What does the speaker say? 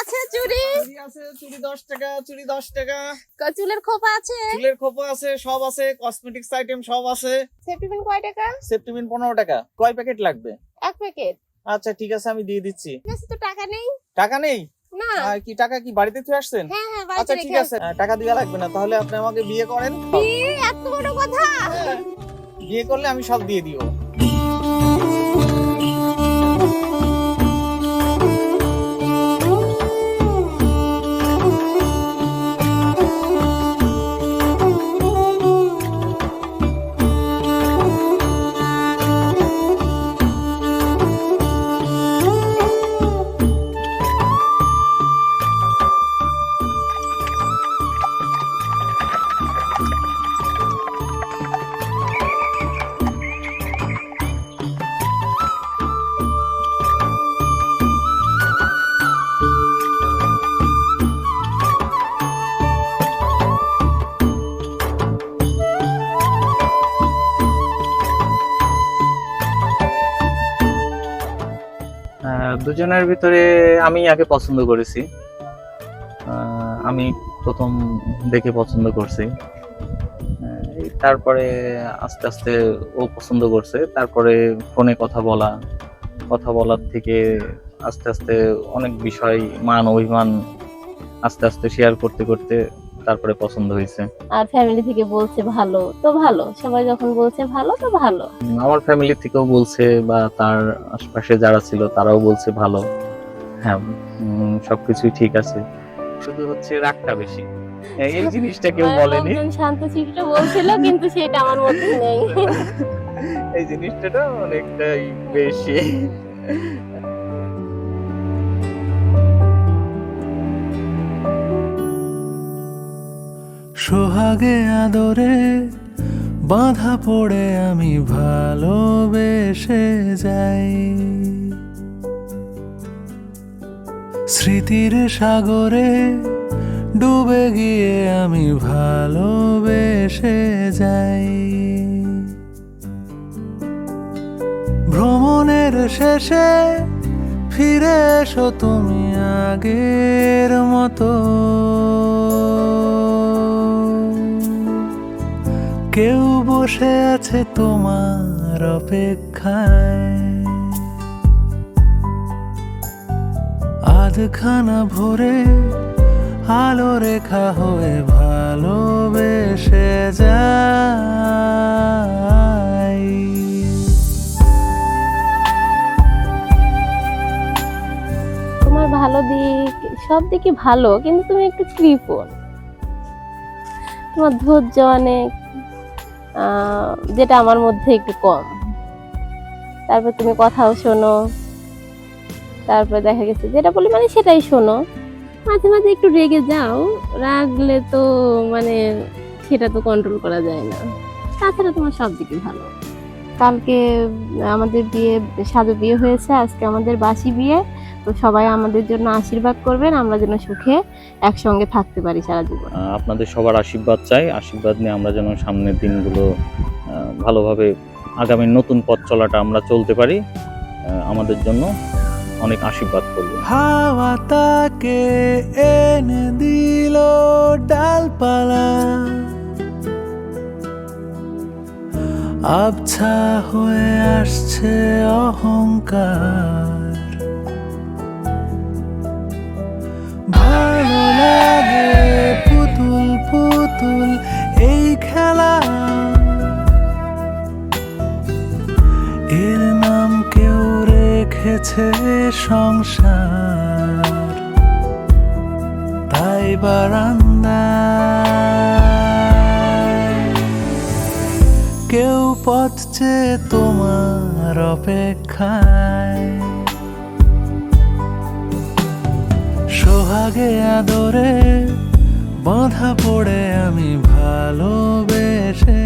আছে চুড়ি? চুড়ি আছে চুড়ি দশ টাকা চুড়ি দশ টাকা। চুলের খোপা আছে? চুলের খোপা আছে সব আছে কসমেটিক্স আইটেম সব আছে। সেফটি পিন কয় টাকা? সেপ্টিমিন পনেরো টাকা। কয় প্যাকেট লাগবে? এক প্যাকেট আচ্ছা ঠিক আছে আমি দিয়ে দিচ্ছি। ঠিক আছে তো টাকা নেই? টাকা নেই? না। কি টাকা কি বাড়িতে চলে আসছেন? হ্যাঁ হ্যাঁ আচ্ছা ঠিক আছে। টাকা দেওয়া লাগবে না তাহলে আপনি আমাকে বিয়ে করেন। আসি। এত বড় কথা? বিয়ে করলে আমি সব দিয়ে দিব। দুজনের ভিতরে আমি আগে পছন্দ করেছি। আমি প্রথম দেখে পছন্দ করছি। তারপরে আস্তে আস্তে ও পছন্দ করছে। তারপরে ফোনে কথা বলা, কথা বলার থেকে আস্তে আস্তে অনেক বিষয়, মান, অভিমান আস্তে আস্তে শেয়ার করতে করতে তারপরে পছন্দ হয়েছে। আর ফ্যামিলি থেকে বলছে ভালো তো ভালো। সবাই যখন বলছে ভালো তো ভালো। আমার ফ্যামিলি থেকেও বলছে বা তার আশপাশে যারা ছিল তারাও বলছে ভালো। হ্যাঁ সবকিছুই ঠিক আছে। শুধু হচ্ছে রাগটা বেশি। এই জিনিসটা কেউ বলেনি। শান্ত শিষ্ট বলছিল কিন্তু সেটা আমার মধ্যে নেই। এই জিনিসটা অনেকটাই বেশি। সোহাগে আদরে বাঁধা পড়ে আমি ভালোবেসে যাই। স্মৃতির সাগরে ডুবে গিয়ে আমি ভালোবেসে যাই। ভ্রমণের শেষে ফিরে এসো তুমি আগের মতো। কেউ বসে আছে তোমার অপেক্ষায়। আধখানা ভরে আলো রেখা হয়ে ভালোবেসে যাই তোমার ভালো দিক, সব দিকই ভালো, কিন্তু তুমি একটু কৃপণ তোমার ধৈর্য অনেক যেটা আমার মধ্যে একটু কম। তারপর তুমি কথাও শোনো। তারপর দেখা গেছে যেটা বলি মানে সেটাই শোনো। মাঝে মাঝে একটু রেগে যাও, রাগলে তো মানে সেটা তো কন্ট্রোল করা যায় না। তাছাড়া তোমার সব দিকে ভালো। কালকে আমাদের বিয়ে সাধু বিয়ে হয়েছে, আজকে আমাদের বাসি বিয়ে। তো সবাই আমাদের জন্য আশীর্বাদ করবেন আমরা যেন সুখে একসঙ্গে থাকতে পারি সারা জীবন। আপনাদের সবার আশীর্বাদ চাই আশীর্বাদ নিয়ে আমরা যেন সামনের দিনগুলো ভালোভাবে আগামী নতুন পথ চলাটা আমরা চলতে পারি আমাদের জন্য অনেক আশীর্বাদ করবেন। হাওয়া তাকে এনে দিল ডালপালা। আবছা হয়ে আসছে অহংকার। রেখেছে সংসার, তাই বারান্দায় কেউ পথ চেয়ে তোমার অপেক্ষায়। সোহাগে আদরে বাঁধা পড়ে আমি ভালোবেসে।